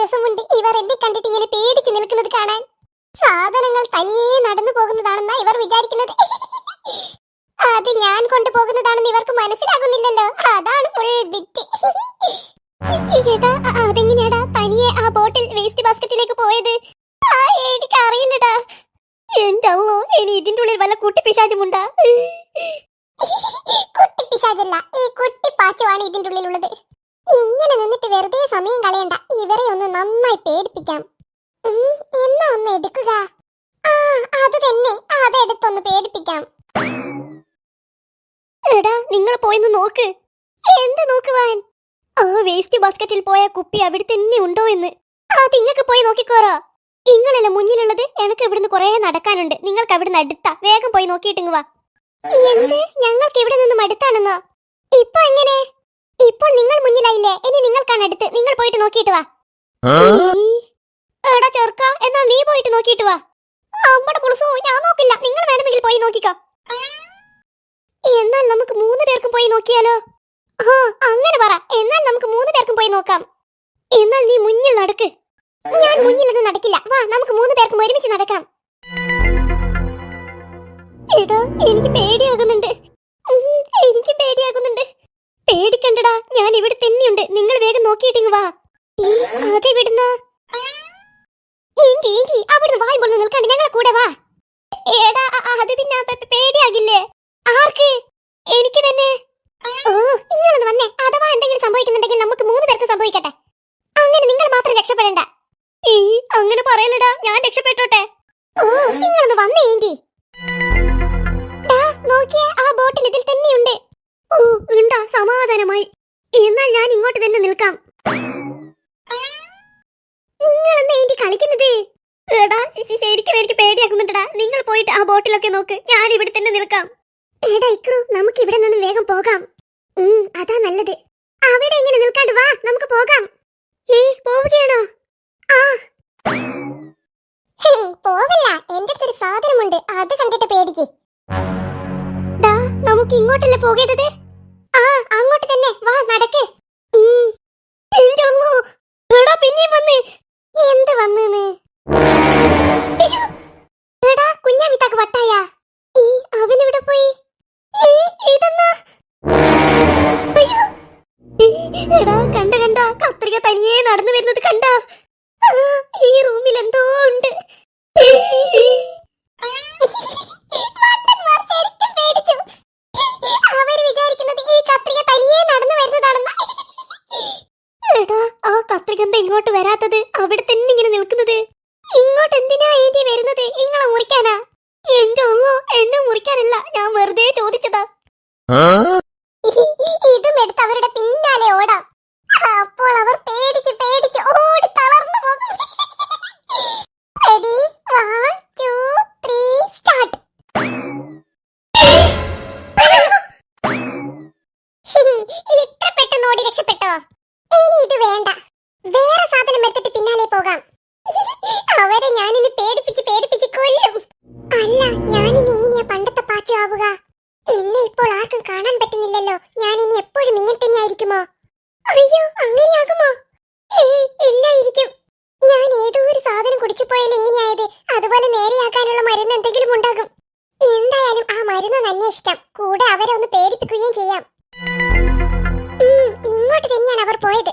രസമുണ്ട്. ഇവർ എന്നെ കണ്ടിട്ട് ഇങ്ങനെ പേടിച്ചു നിൽക്കുന്നത് കാണാൻ. സാധനങ്ങൾ തനിയെ നടന്നു പോകുന്നതാണെന്നാ ഇവർ വിചാരിക്കുന്നത്. അത് ഞാൻ കൊണ്ടുപോകുന്നതാണെന്ന് ഇവർക്ക് മനസ്സിലാകുന്നില്ലല്ലോ. അതാണ് ഫുൾ ബിറ്റ് ഏടാ അതെങ്ങനെയാടാ തനിയെ ആ ബോട്ടിൽ വേസ്റ്റ് ബാസ്ക്കറ്റിലേക്ക് പോയത്? എനിക്ക് അറിയില്ലടാ. എന്റെ അല്ലോ ഇനി ഇതിന്റെ ഉള്ളിൽ വല്ല കുട്ടിപ്പിശാചുമുണ്ടാ? കുട്ടിപ്പിശാചല്ല ഈ കുട്ടിപ്പാച്ചുവാണ് ഇതിന്റെ ഉള്ളിലുള്ളത്. ഇങ്ങനെ നിന്നിട്ട് വെറുതെ സമയം കളയണ്ട. ഇവരെ ഒന്ന് നന്നായി പേടിപ്പിക്കാം. എന്നാ ഒന്ന് എടുക്കുക? ആ അത് തന്നെ. അതെടുത്തൊന്ന് പേടിപ്പിക്കാം. എടാ നിങ്ങൾ പോയിന്ന് നോക്ക്. എന്ത് നോക്കുവാൻ? ആ വേസ്റ്റ് ബാസ്ക്കറ്റിൽ പോയ കുപ്പി അവിടെ തന്നെ ഉണ്ടോ എന്ന്. അത് ഇങ്ങക്ക് പോയി നോക്കിക്കോറോ. ഇങ്ങളല്ല മുന്നിലുള്ളത്? എനിക്ക് ഇവിടുന്ന് കുറെ നടക്കാനുണ്ട്. നിങ്ങൾക്ക് അവിടുന്ന് അടുത്ത. വേഗം പോയി നോക്കിയിട്ടുങ്ങുവാ എന്ത്? ഞങ്ങൾക്ക് ഇവിടെ നിന്നും അടുത്താണെന്നോ? ഇപ്പൊ എങ്ങനെ? ഇപ്പോൾ നിങ്ങൾ മുന്നിലായില്ലേ? ഇനി നിങ്ങൾക്കാണ് അടുത്ത്. നിങ്ങൾ പോയിട്ട് നോക്കിയിട്ട് വാ. എടാ ചെറുക്ക എന്നാ നീ പോയിട്ട് നോക്കിയിട്ട് വാ. അമ്മടെ കുളുസു ഞാൻ നോക്കില്ല. നിങ്ങൾ വേണമെങ്കിൽ പോയി നോക്കിക്കോ. എന്നാൽ നമുക്ക് മൂന്ന് പേർക്കും പോയി നോക്കിയാലോ? ആ അങ്ങനെ പറ. എന്നാൽ നമുക്ക് മൂന്ന് പേർക്കും പോയി നോക്കാം. എന്നാൽ നീ മുന്നിൽ നടക്ക്. ഞാൻ മുന്നിലൊന്നും നടക്കില്ല. വാ നമുക്ക് മൂന്ന് പേർക്കും ഒരുമിച്ച് നടക്കാം. എടാ എനിക്ക് പേടിയാകുന്നുണ്ട് ഉം, എനിക്ക് പേടിയാകുന്നുണ്ട് പേടിക്കണ്ടടാ ഞാൻ ഇവിടെ തന്നെയുണ്ട്. നിങ്ങൾ വേഗം നോക്കിയിട്ടിങ് വാ. ഈ, അതെവിടുന്ന ഏന്റി ഏന്റി അവിടുന്ന് വായി പൊളിന്ന് നിൽക്കണ്ട് ഞങ്ങളെ കൂടെ വാ. എടാ അത് പിന്നെ പേടിയാകില്ലേ? ആർക്ക്? എനിക്ക് തന്നെ. ഓ ഇങ്ങളൊന്ന് വന്നേ. അഥവാ എന്തെങ്കിലും സംഭവിക്കുന്നുണ്ടെങ്കിൽ നമുക്ക് മൂന്ന് പേർക്ക് സംഭവിക്കട്ടെ. അങ്ങനെ നിങ്ങൾ മാത്രം രക്ഷപ്പെടണ്ട. ഈ അങ്ങനെ പറയലടാ ഞാൻ രക്ഷപ്പെട്ടോട്ടെ. ഓ നിങ്ങളൊന്ന് വന്നേ ഏന്റി നോക്കിയേ ആ ബോട്ടിൽ ഇതിൽ തന്നെയുണ്ട്. ഓ ഉണ്ടാ സമാധാനമായി. എന്നാൽ ഞാൻ ഇങ്ങോട്ട് തന്നെ നിൽക്കാം. നിങ്ങളെന്ന് ഏന്റി കളിക്കുന്നത്? എടാ ശരിക്കും എനിക്ക് പേടിയാക്കുന്നുണ്ടടാ. നിങ്ങൾ പോയിട്ട് ആ ബോട്ടിലൊക്കെ നോക്ക്. ഞാൻ ഇവിടെ തന്നെ നിൽക്കാം. എടാ ഇക്രു നമുക്ക് ഇവിടെ നിന്ന് വേഗം പോകാം. അതാ നല്ലത്. അവിടെ ഇങ്ങനെ നിൽക്കാണ്ട് വാ നമുക്ക് പോകാം. ഏ പോവുകയാണോ? ആ. പോവില്ല. എന്റെ അടുത്തൊരു സാധനമുണ്ട്. അത് കണ്ടിട്ട് പേടിക്ക്. നമുക്ക് ഇങ്ങോട്ടല്ലേ പോകേണ്ടത്? എടാ കണ്ട കണ്ട കത്രിക തനിയെ നടന്നു വരുന്നത് കണ്ട? ഈ റൂമിൽ എന്തോ ഉണ്ട്. എന്താ ഇങ്ങോട്ട് വരാത്തത്? അവിടെ തന്നെ ഇങ്ങനെ നിൽക്കുന്നത്. ഇങ്ങോട്ട് എന്തിനാ ഏന്റി വരുന്നത്? ഇങ്ങളെ മുറിക്കാനാ? ഒന്നോ എന്നെ മുറിക്കാനല്ല ഞാൻ വെറുതെ ചോദിച്ചതാ. ഇതും എടുത്ത് അവരുടെ പിന്നാലെ ഓടാം. അപ്പോൾ അവർ പേടിച്ച് പേടിച്ച് ഓടി തളർന്നു പോകും. Ready one two three start ഇത്ര പെട്ടെന്ന് ഓടി രക്ഷപ്പെട്ടോ? ഇനി ഇത് വേണ്ട. വേറെ സാധനം എടുത്തിട്ട് പിന്നാലെ പോകാം. അവരെ ഞാനിന്ന് പേടിപ്പിച്ച് തൊഴിൽ ഇങ്ങനെയായത്. അതുപോലെ നേരെയാക്കാനുള്ള മരുന്ന് എന്തെങ്കിലും ഉണ്ടാകും. എന്തായാലും ആ മരുന്ന് അന്വേഷിക്കാം. കൂടെ അവരെ ഒന്ന് പേടിപ്പിക്കുകയും ചെയ്യാം. ഇങ്ങോട്ട് തന്നെയാണ് അവർ പോയത്.